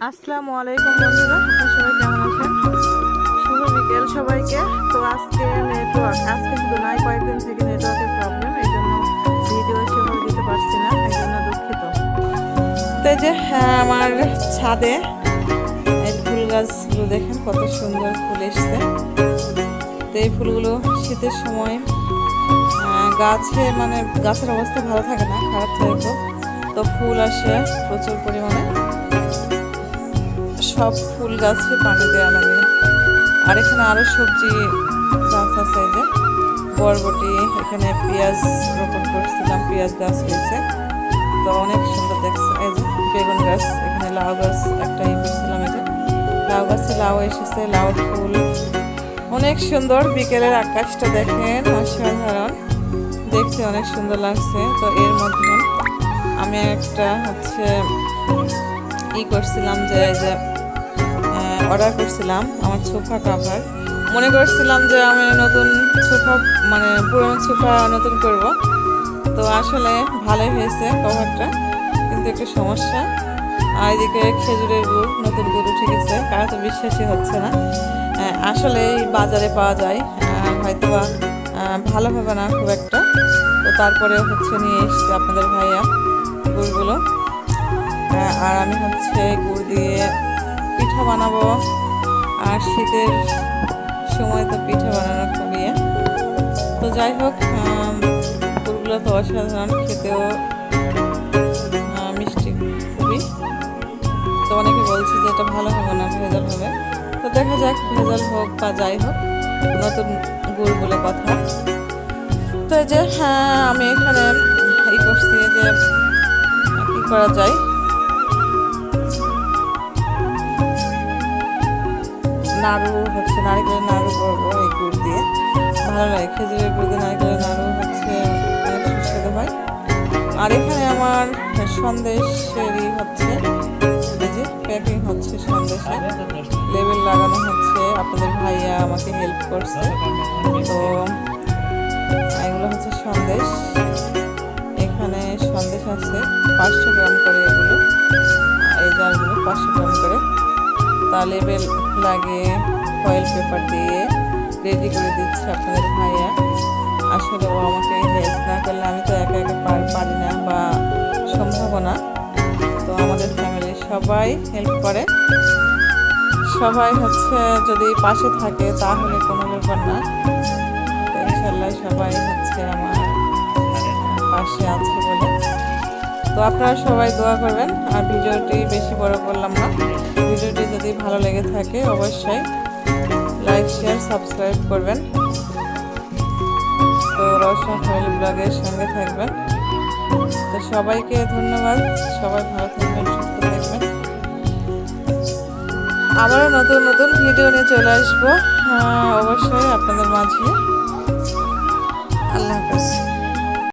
আসসালামু আলাইকুম বন্ধুরা আপনারা সবাই কেমন আছেন? শুভ বিকেল সবাইকে। তো আজকে নেটওয়ার্ক আজকে শুধু নাই কয়েকদিন থেকে নেটওয়ার্কের প্রবলেম এই জন্য ভিডিও সেভাবে দিতে পারছি না এই জন্য দুঃখিত। তো যে হ্যাঁ, আমার ছাদে এই ফুল গাছগুলো দেখেন কত সুন্দর ফুল এসছে। তো এই ফুলগুলো শীতের সময় গাছে মানে গাছের অবস্থা ভালো থাকে না খারাপ থাকে তো। তো ফুল আসে প্রচুর পরিমাণে। সব ফুল গাছে পানি দেওয়া লাগে। আর এখানে আরও সবজি গাছ আছে এই যে। বরবটি, এখানে পেঁয়াজ রোপণ করছিলাম, পেঁয়াজ গাছ হয়েছে। তো অনেক সুন্দর দেখছে। এই যে বেগুন গাছ, এখানে লাউ গাছ একটা ই করছিলাম এই যে। লাউ গাছে লাউ এসেছে, লাউ ফুল। অনেক সুন্দর, বিকেলের আকাশটা দেখেন, অসাধারণ। দেখতে অনেক সুন্দর লাগছে। তো এর মধ্যে আমি একটা হচ্ছে ই করছিলাম যে এই যে অর্ডার করছিলাম আমার সোফা কাভার মনে করছিলাম যে আমি নতুন সোফা মানে পুরনো সোফা নতুন করব। তো আসলে ভালোই হয়েছে কভারটা কিন্তু একটু সমস্যা। আর এদিকে খেজুরের গুড় নতুন গুড় উঠে গেছে কারও তো বিশ্বাসই হচ্ছে না। আসলে বাজারে পাওয়া যায় আহ, হয়তো বা ভালো হবে না খুব একটা। তো তারপরে হচ্ছে নিয়ে এসছে আপনাদের ভাইয়া গুড়গুলো। আর আমি হচ্ছে গুড় দিয়ে পিঠা বানাবো। আর শীতের সময় তো পিঠা বানানো খুবই। তো যাই হোক গুড়গুলো তো অসাধারণ, খেতেও মিষ্টি খুবই। তো অনেকে বলছে যে এটা ভালো হবে না, ভেজাল হবে। তো দেখা যাক, ভেজাল হোক বা যাই হোক, নতুন গুড় বলে কথা। তো যে হ্যাঁ আমি এখানে এই করছি যে, কি করা যায়? নাড়ু হচ্ছে, নারকেলের নাড়ু করব এই গুড় দিয়ে। ভালো লাগে, খেজুরের গুড় দিয়ে নারকেলের নাড়ু হচ্ছে সুস্বাদু হয়। আর এখানে আমার সন্দেশেরই হচ্ছে যে প্যাকিং হচ্ছে সন্দেশে লেবেল লাগানো হচ্ছে, আপনাদের ভাইয়া আমাকে হেল্প করছে। তো, এগুলো হচ্ছে সন্দেশ। এখানে সন্দেশ আছে, পাঁচশো গ্রাম করে এগুলো। এই জারগুলো পাঁচশো গ্রাম করে। তা লেবেল লাগিয়ে ফয়েল পেপার দিয়ে রেডি করে দিচ্ছে আপনাদের ভাইয়া। আসলে ও আমাকে হেল্প না করলে আমি তো একা একা পার- না বা সম্ভব না। তো আমাদের ফ্যামিলির সবাই হেল্প করে। সবাই হচ্ছে যদি পাশে থাকে তাহলে কোনো ব্যাপার না। ইনশাল্লাহ সবাই হচ্ছে আমার পাশে আছে। তো আপনারা সবাই দোয়া করবেন আর ভিডিওটি বেশি বড় করলাম না। ভিডিওটি যদি ভালো লেগে থাকে অবশ্যই লাইক শেয়ার সাবস্ক্রাইব করবেন। তো রসনা ফ্যামিলি ব্লগের সঙ্গে থাকবেন। তো সবাইকে ধন্যবাদ। সবাই ভালো থাকবেন সুস্থ থাকবেন। আবারও নতুন নতুন ভিডিও নিয়ে চলে আসব। আহ, অবশ্যই আপনাদের মাঝে। আল্লাহ হাফেজ।